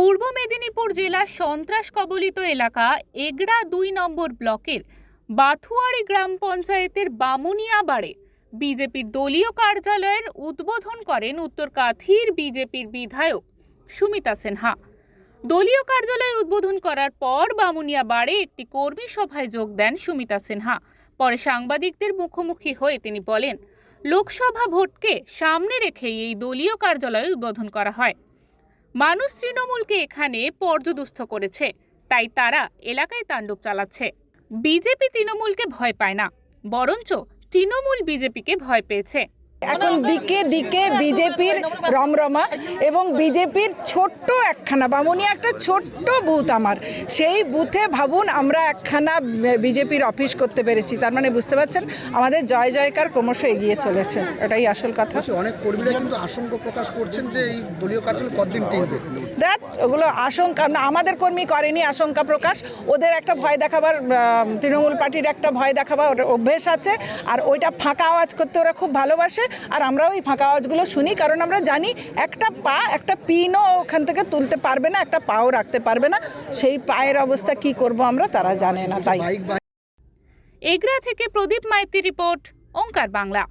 পূর্ব মেদিনীপুর জেলার সন্ত্রাস কবলিত এলাকা এগড়া দুই নম্বর ব্লকের বাথুয়ারি গ্রাম পঞ্চায়েতের বামুনিয়াবাড়ে বিজেপির দলীয় কার্যালয়ের উদ্বোধন করেন উত্তর কাথির বিজেপির বিধায়ক সুমিতা সিনহা। দলীয় কার্যালয় উদ্বোধন করার পর বামুনিয়াবাড়ে একটি কর্মী সভায় যোগ দেন সুমিতা সিনহা। পরে সাংবাদিকদের মুখোমুখি হয়ে তিনি বলেন, লোকসভা ভোটকে সামনে রেখেই এই দলীয় কার্যালয় উদ্বোধন করা হয়। মানুষ তৃণমূলকে এখানে পর্যদুস্থ করেছে, তাই তারা এলাকায় তাণ্ডব চালাচ্ছে। বিজেপি তৃণমূলকে ভয় পায় না, বরঞ্চ তৃণমূল বিজেপিকে ভয় পেয়েছে। এখন দিকে দিকে বিজেপির রমরমা এবং বিজেপির ছোট্ট একখানা বামুনি একটা ছোট্ট বুথ আমার। সেই বুথে ভাবুন আমরা একখানা বিজেপির অফিস করতে পেরেছি। তার মানে বুঝতে পারছেন আমাদের জয় জয়কার ক্রমশ এগিয়ে চলেছে। এটাই আসল কথা। অনেক কর্মীরা কিন্তু আশঙ্কা প্রকাশ করছেন যে এই দলীয় কার্যালয় কতদিন টিকবে? দেখ ওগুলো আশঙ্কা না, আমাদের কর্মী করেনি আশঙ্কা প্রকাশ। ওদের একটা ভয় দেখাবার তৃণমূল পার্টির একটা ভয় দেখাবার অভ্যেস আছে। আর ওইটা ফাঁকা আওয়াজ করতে ওরা খুব ভালোবাসে। আর আমরাও ওই ফাঁকা আওয়াজগুলো শুনি কারণ আমরা জানি একটা পা একটা পিনও ওখান থেকে তুলতে পারবে না একটা পাও রাখতে পারবে না। সেই পায়ের অবস্থা কি করব আমরা তারা জানে না তাই। বা এগরা থেকে প্রদীপ মাইতি রিপোর্ট ওঙ্কার বাংলা।